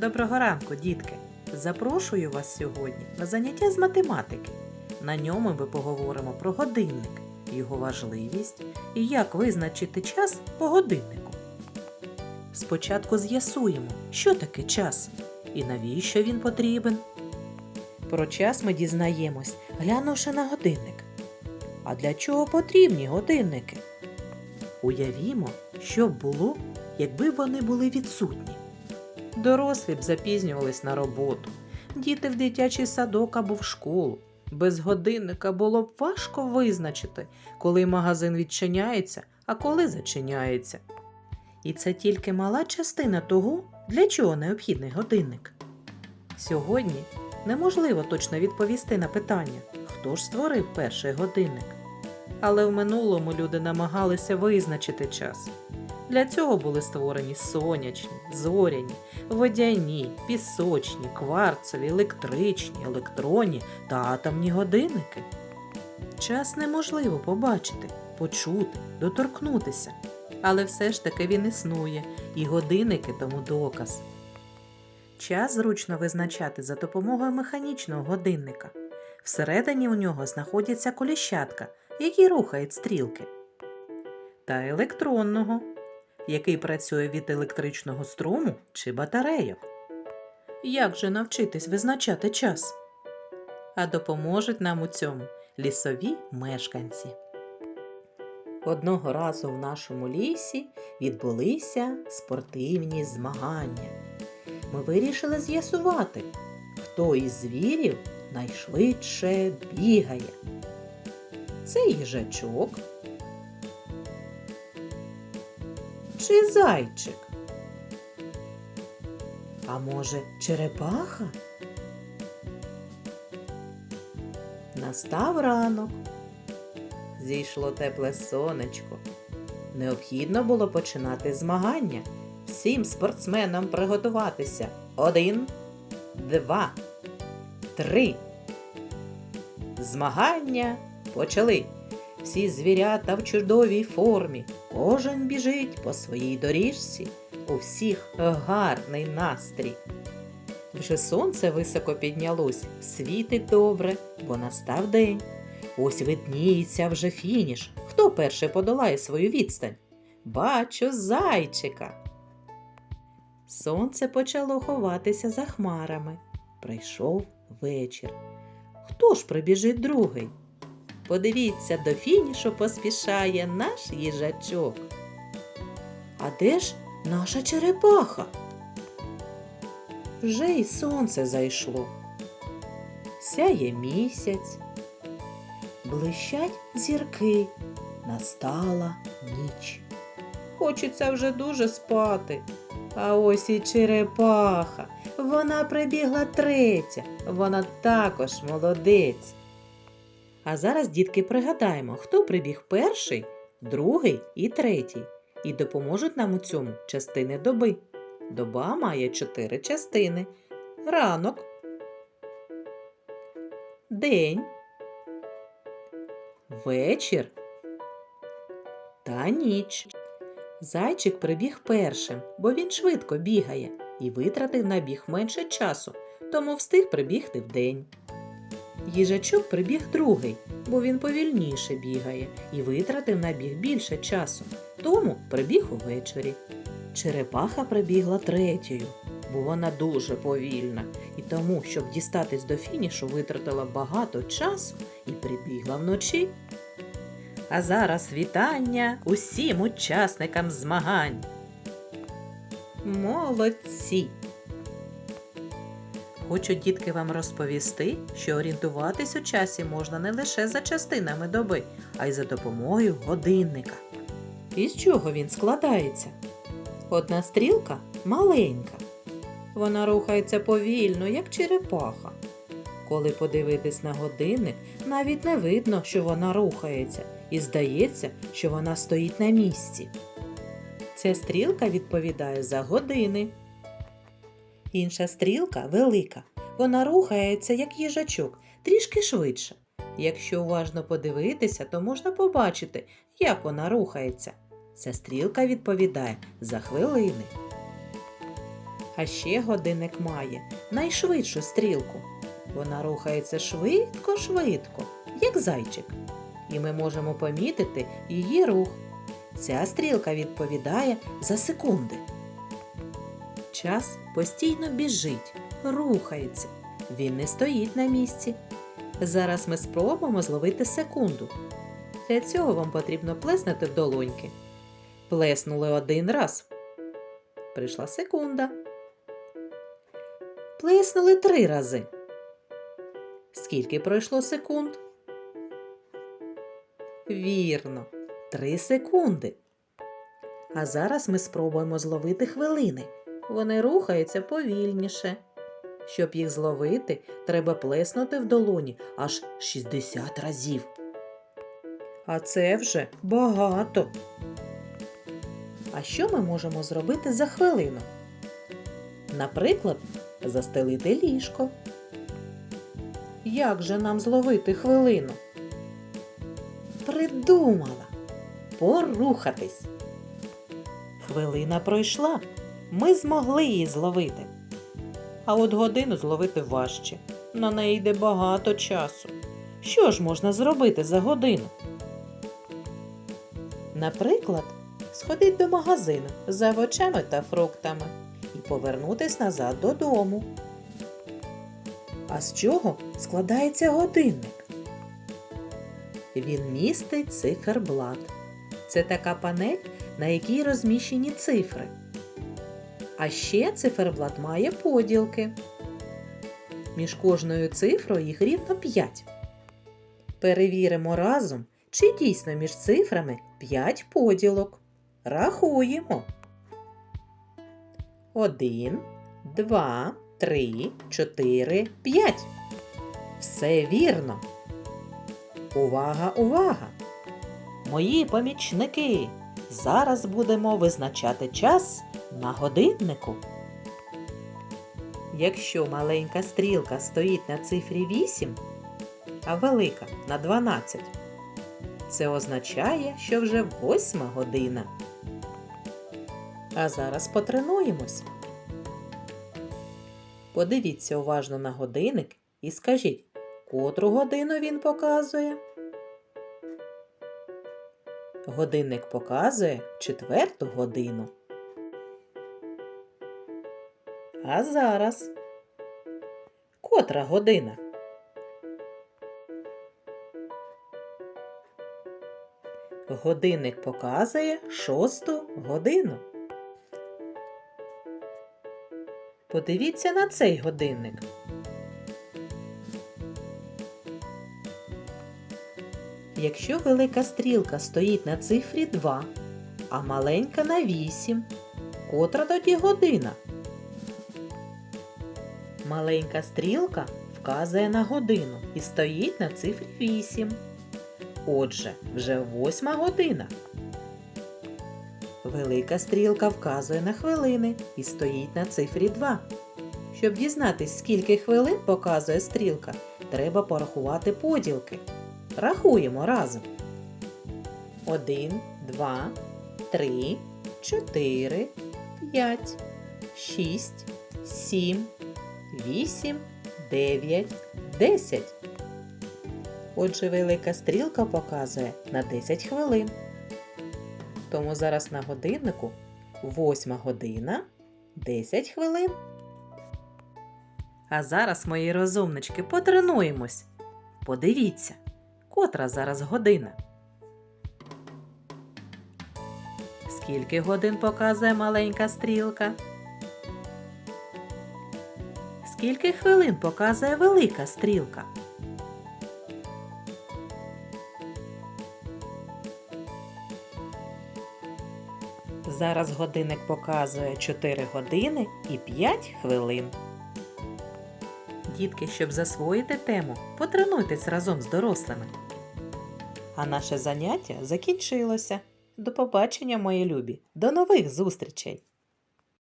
Доброго ранку, дітки! Запрошую вас сьогодні на заняття з математики. На ньому ми поговоримо про годинник, його важливість і як визначити час по годиннику. Спочатку з'ясуємо, що таке час і навіщо він потрібен. Про час ми дізнаємось, глянувши на годинник. А для чого потрібні годинники? Уявімо, що б було, якби вони були відсутні. Дорослі б запізнювались на роботу, діти в дитячий садок або в школу. Без годинника було б важко визначити, коли магазин відчиняється, а коли зачиняється. І це тільки мала частина того, для чого необхідний годинник. Сьогодні неможливо точно відповісти на питання, хто ж створив перший годинник. Але в минулому люди намагалися визначити час. Для цього були створені сонячні, зоряні, водяні, пісочні, кварцеві, електричні, електронні та атомні годинники. Час неможливо побачити, почути, доторкнутися, але все ж таки він існує, і годинники тому доказ. Час зручно визначати за допомогою механічного годинника. Всередині у нього знаходяться коліщатка, які рухають стрілки, та електронного, який працює від електричного струму чи батарейок. Як же навчитись визначати час? А допоможуть нам у цьому лісові мешканці. Одного разу в нашому лісі відбулися спортивні змагання. Ми вирішили з'ясувати, хто із звірів найшвидше бігає. Це їжачок чи зайчик? А може, черепаха? Настав ранок. Зійшло тепле сонечко. Необхідно було починати змагання. Всім спортсменам приготуватися. Один, два, три. Змагання почали. Всі звірята в чудовій формі. Кожен біжить по своїй доріжці. У всіх гарний настрій. Вже сонце високо піднялось, світить добре, бо настав день. Ось видніється вже фініш. Хто перший подолає свою відстань? Бачу зайчика. Сонце почало ховатися за хмарами. Прийшов вечір. Хто ж прибіжить другий? Подивіться, до фінішу поспішає наш їжачок. А де ж наша черепаха? Вже й сонце зайшло. Сяє місяць, блищать зірки, настала ніч. Хочеться вже дуже спати. А ось і черепаха. Вона прибігла третя, вона також молодець. А зараз, дітки, пригадаємо, хто прибіг перший, другий і третій. І допоможуть нам у цьому частини доби. Доба має чотири частини: ранок, день, вечір та ніч. Зайчик прибіг першим, бо він швидко бігає і витратив на біг менше часу, тому встиг прибігти вдень. Їжачок прибіг другий, бо він повільніше бігає і витратив на біг більше часу, тому прибіг увечері. Черепаха прибігла третьою, бо вона дуже повільна, і тому, щоб дістатись до фінішу, витратила багато часу і прибігла вночі. А зараз вітання усім учасникам змагань. Молодці! Хочу дітки вам розповісти, що орієнтуватись у часі можна не лише за частинами доби, а й за допомогою годинника. Із чого він складається? Одна стрілка маленька. Вона рухається повільно, як черепаха. Коли подивитись на годинник, навіть не видно, що вона рухається, і здається, що вона стоїть на місці. Ця стрілка відповідає за години. Інша стрілка велика. Вона рухається, як їжачок, трішки швидше. Якщо уважно подивитися, то можна побачити, як вона рухається. Ця стрілка відповідає за хвилини. А ще годинник має найшвидшу стрілку. Вона рухається швидко-швидко, як зайчик. І ми можемо помітити її рух. Ця стрілка відповідає за секунди. Час постійно біжить, рухається. Він не стоїть на місці. Зараз ми спробуємо зловити секунду. Для цього вам потрібно плеснути в долоньки. Плеснули один раз. Прийшла секунда. Плеснули три рази. Скільки пройшло секунд? Вірно, три секунди. А зараз ми спробуємо зловити хвилини. Вони рухаються повільніше. Щоб їх зловити, треба плеснути в долоні аж 60 разів. А це вже багато. А що ми можемо зробити за хвилину? Наприклад, застелити ліжко. Як же нам зловити хвилину? Придумала порухатись. Хвилина пройшла. Ми змогли її зловити. А от годину зловити важче. На неї йде багато часу. Що ж можна зробити за годину? Наприклад, сходити до магазину за овочами та фруктами і повернутись назад додому. А з чого складається годинник? Він містить циферблат. Це така панель, на якій розміщені цифри. А ще циферблат має поділки. Між кожною цифрою їх рівно 5. Перевіримо разом, чи дійсно між цифрами 5 поділок. Рахуємо. 1, 2, 3, 4, 5. Все вірно. Увага, увага! Мої помічники! Зараз будемо визначати час на годиннику. Якщо маленька стрілка стоїть на цифрі 8, а велика на 12, це означає, що вже восьма година. А зараз потренуємось. Подивіться уважно на годинник і скажіть, котру годину він показує. Годинник показує четверту годину. А зараз котра година? Годинник показує шосту годину. Подивіться на цей годинник. Якщо велика стрілка стоїть на цифрі 2, а маленька на 8, котра тоді година? Маленька стрілка вказує на годину і стоїть на цифрі 8. Отже, вже восьма година. Велика стрілка вказує на хвилини і стоїть на цифрі 2. Щоб дізнатись, скільки хвилин показує стрілка, треба порахувати поділки. Рахуємо разом. 1, 2, 3, 4, 5, 6, 7, 8, 9, 10. Отже, велика стрілка показує на 10 хвилин. Тому зараз на годиннику 8 година 10 хвилин. А зараз, мої розумнички, потренуємось. Подивіться, котра зараз година. Скільки годин показує маленька стрілка? Скільки хвилин показує велика стрілка? Зараз годинник показує 4 години і 5 хвилин. Дітки, щоб засвоїти тему, потренуйтесь разом з дорослими. А наше заняття закінчилося. До побачення, мої любі! До нових зустрічей!